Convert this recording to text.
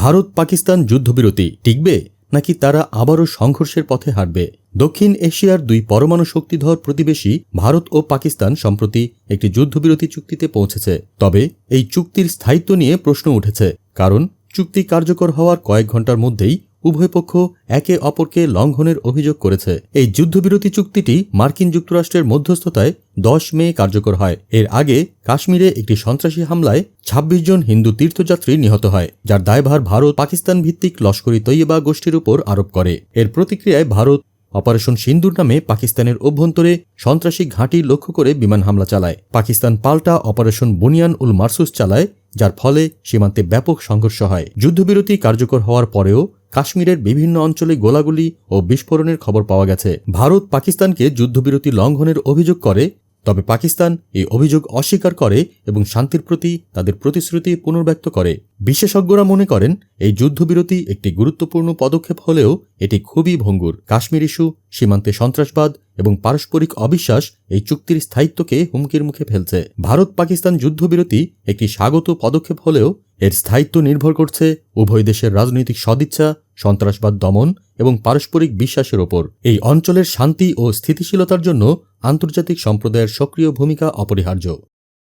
ভারত পাকিস্তান যুদ্ধবিরতি টিকবে নাকি তারা আবারও সংঘর্ষের পথে হাঁটবে? দক্ষিণ এশিয়ার দুই পরমাণু শক্তিধর প্রতিবেশী ভারত ও পাকিস্তান সম্প্রতি একটি যুদ্ধবিরতি চুক্তিতে পৌঁছেছে। তবে এই চুক্তির স্থায়িত্ব নিয়ে প্রশ্ন উঠেছে, কারণ চুক্তি কার্যকর হওয়ার কয়েক ঘণ্টার মধ্যেই উভয় পক্ষ একে অপরকে লঙ্ঘনের অভিযোগ করেছে। এই যুদ্ধবিরতি চুক্তিটি মার্কিন যুক্তরাষ্ট্রের মধ্যস্থতায় দশ মে কার্যকর হয়। এর আগে কাশ্মীরে একটি সন্ত্রাসী হামলায় ২৬ জন হিন্দু তীর্থযাত্রী নিহত হয়, যার দায়ভার ভারত পাকিস্তান ভিত্তিক লস্করি তৈয়বা গোষ্ঠীর উপর আরোপ করে। এর প্রতিক্রিয়ায় ভারত অপারেশন সিন্দুর নামে পাকিস্তানের অভ্যন্তরে সন্ত্রাসী ঘাঁটি লক্ষ্য করে বিমান হামলা চালায়। পাকিস্তান পাল্টা অপারেশন বুনিয়ান উল মারসুস চালায়, যার ফলে সীমান্তে ব্যাপক সংঘর্ষ হয়। যুদ্ধবিরতি কার্যকর হওয়ার পরেও কাশ্মীরের বিভিন্ন অঞ্চলে গোলাগুলি ও বিস্ফোরণের খবর পাওয়া গেছে। ভারত পাকিস্তানকে যুদ্ধবিরতি লঙ্ঘনের অভিযোগ করে তবে পাকিস্তান এই অভিযোগ অস্বীকার করে এবং শান্তির প্রতি তাদের প্রতিশ্রুতি পুনর্ব্যক্ত করে। বিশেষজ্ঞরা মনে করেন, এই যুদ্ধবিরতি একটি গুরুত্বপূর্ণ পদক্ষেপ হলেও এটি খুবই ভঙ্গুর। কাশ্মীর ইস্যু, সীমান্তে সন্ত্রাসবাদ এবং পারস্পরিক অবিশ্বাস এই চুক্তির স্থায়িত্বকে হুমকির মুখে ফেলছে। ভারত পাকিস্তান যুদ্ধবিরতি একটি স্বাগত পদক্ষেপ হলেও এর স্থায়িত্ব নির্ভর করছে উভয় দেশের রাজনৈতিক সদিচ্ছা সন্ত্রাসবাদ দমন এবং পারস্পরিক বিশ্বাসের ওপর। এই অঞ্চলের শান্তি ও স্থিতিশীলতার জন্য আন্তর্জাতিক সম্প্রদায়ের সক্রিয় ভূমিকা অপরিহার্য।